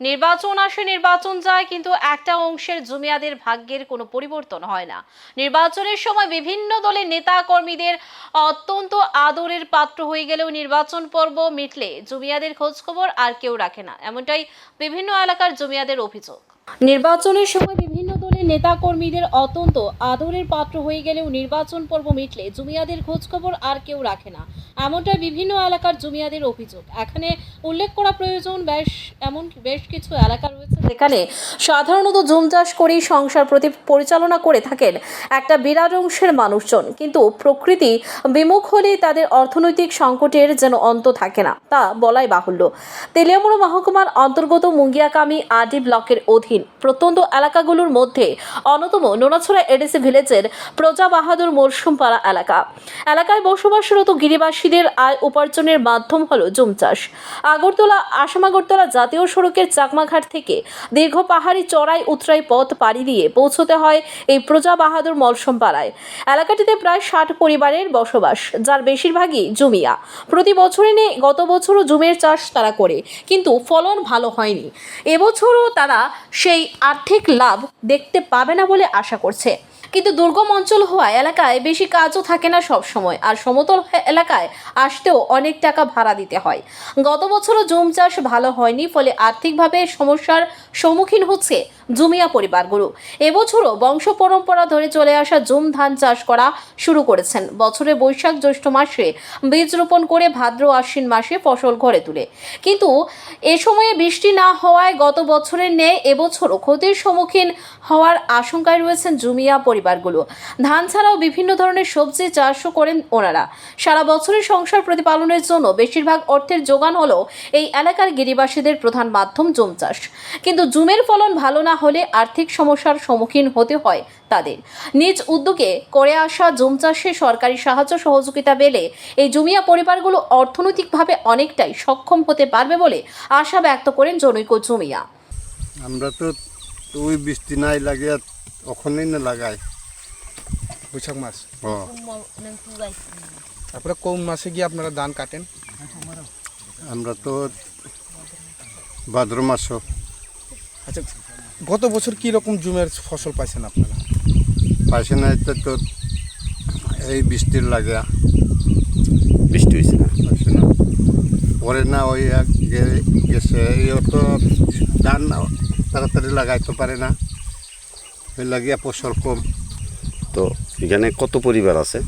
নির্বাচন আসে, নির্বাচন যায়, কিন্তু একটা অংশের জমিয়াদের ভাগ্যের কোনো পরিবর্তন হয় না। নির্বাচনের সময় বিভিন্ন দলের নেতা কর্মীদের অত্যন্ত আদরের পাত্র হয়ে গেলেও নির্বাচন পর্ব মিটলে জমিয়াদের খোঁজখবর আর কেউ রাখে না। এমনটাই বিভিন্ন এলাকার জুমিয়াদের অভিযোগ। নির্বাচনের সময় বিভিন্ন দলের নেতা কর্মীদের অত্যন্ত আদরের পাত্র হয়ে গেলেও নির্বাচন পর্ব মিটলে জুমিয়াদের খোঁজখবর আর কেউ রাখে না। এমনটাই বিভিন্ন এলাকার জুমিয়াদের অভিযোগ। এখানে উল্লেখ করা প্রয়োজন, বেশ এমন বেশ কিছু এলাকা রয়েছে যেখানে সাধারণত জুম চাষ করেই সংসার প্রতি পরিচালনা করে থাকেন একটা বিরাট অংশের মানুষজন। কিন্তু প্রকৃতি বিমুখ হলেই তাদের অর্থনৈতিক সংকটের যেন অন্ত থাকে না, তা বলাই বাহুল্য। তেলিয়ামুড়া মহকুমার অন্তর্গত মুঙ্গিয়াকামি আডি ব্লকের অধীন প্রত্যন্ত এলাকাগুলোর মধ্যে অন্যতম নোনাছড়া এডিসি ভিলেজের প্রজা বাহাদুর মরশুমপাড়া এলাকা। এলাকায় বসবাসরত গিরিবাসীদের আয় উপার্জনের মাধ্যম হল জুম চাষ আগরতলা, আসাম আগরতলা জাতীয় সড়কের চাকমাঘাট থেকে দীর্ঘ পাহাড়ি চড়াই উতরাই পথ পাড়ি দিয়ে পৌঁছতে হয় এই প্রজা বাহাদুর মলসম পাড়ায় এলাকাটিতে প্রায় ষাট পরিবারের বসবাস, যার বেশিরভাগই জুমিয়া। প্রতি বছরে নেই গত বছরও জুমের চাষ তারা করে, কিন্তু ফলন ভালো হয়নি। এবছরও তারা সেই আর্থিক লাভ দেখতে পাবে না বলে আশা করছে। কিন্তু দুর্গম অঞ্চল হওয়ায় এলাকায় বেশি কাজও থাকে না সব সময়। আর সমতল এলাকায় আসতেও অনেক টাকা ভাড়া দিতে হয়। গত বছরও জুম চাষ ভালো হয়নি, ফলে আর্থিকভাবে সমস্যার সম্মুখীন হচ্ছে জুমিয়া পরিবারগুলো এবছরও বংশ পরম্পরা ধরে চলে আসা জুম ধান চাষ করা শুরু করেছেন। বছরে বৈশাখ জ্যৈষ্ঠ মাসে বীজ রোপণ করে ভাদ্র আশ্বিন মাসে ফসল ঘরে তুলে। কিন্তু এ সময়ে বৃষ্টি না হওয়ায় গত বছরের ন্যায় এবছরও ক্ষতির সম্মুখীন হওয়ার আশঙ্কায় রয়েছেন জুমিয়া পরিবারগুলো। ধান ছাড়াও বিভিন্ন ধরনের সবজি চাষও করেন ওনারা। সারা বছরের সংসার প্রতিপালনের জন্য বেশিরভাগ অর্থের যোগান হলো এই এলাকার গিরিবাসীদের প্রধান মাধ্যম জুম চাষ। কিন্তু জুমের ফলন ভালো না হলে আর্থিক সমস্যার সম্মুখীন হতে হয় তাদের। নিজ উদ্যোগে করে আসা জুম চাষে সরকারি সাহায্য সহযোগিতা পেলে এই জুমিয়া পরিবারগুলো অর্থনৈতিকভাবে অনেকটাই সক্ষম হতে পারবে বলে আশা ব্যক্ত করেন জনৈক জুমিয়া। আমরা তো ওই বৃষ্টি নাই লাগে ওখানেই না লাগাই। বৈশাখ মাস ও। তারপরে কোন মাসে গিয়ে আপনারা ধান কাটেন? আমরা তো ভাদ্র মাসও। আচ্ছা গত বছর কি রকম জুমের ফসল পাইছেন আপনারা? পাইছে নাই তো তো এই বৃষ্টির লাগে। বৃষ্টি হয়েছে না? না। পরে না ওই গেছে এই তো ধান তাড়াতাড়ি লাগাইতে পারে না। ওই লাগিয়া ফসল কম। তো এখানে কত পরিবার আছে?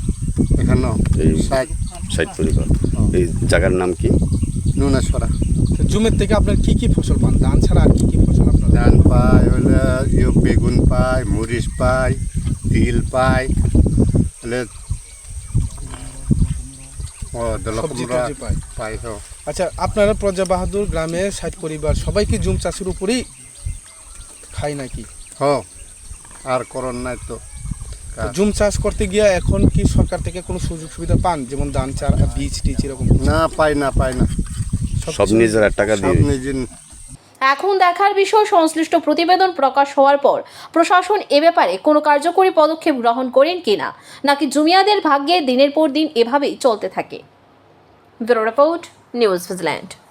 এখানে এই- ষাট। পরিবার। এই জায়গার নাম কি? নুনেশ্বরা। তো জুমের থেকে আপনার কি কি ফসল পান? ধান ছাড়া আর কি কি ফসল আপনারা? ধান পায় হলে ইয়ে বেগুন পায় মরিচ পায় তিল পায় হলে পায়। পায় আচ্ছা আপনারা প্রজা বাহাদুর গ্রামে ষাট পরিবার সবাই কি জুম চাষের উপরেই খায় নাকি? হ আর করণ নাই তো। জুম চাষ করতে গিয়ে এখন কি সরকার থেকে কোনো সুযোগ সুবিধা পান? যেমন ধান চারা বীজ টিজ এরকম না পাই না পাই না। সব নিজের টাকা দিয়ে। এখন দেখার বিষয় সংশ্লিষ্ট প্রতিবেদন প্রকাশ হওয়ার পর প্রশাসন এ ব্যাপারে কোনো কার্যকরী পদক্ষেপ গ্রহণ করেন কিনা নাকি জুমিয়াদের ভাগ্যে দিনের পর দিন এভাবেই চলতে থাকে? Bureau report news vigilant.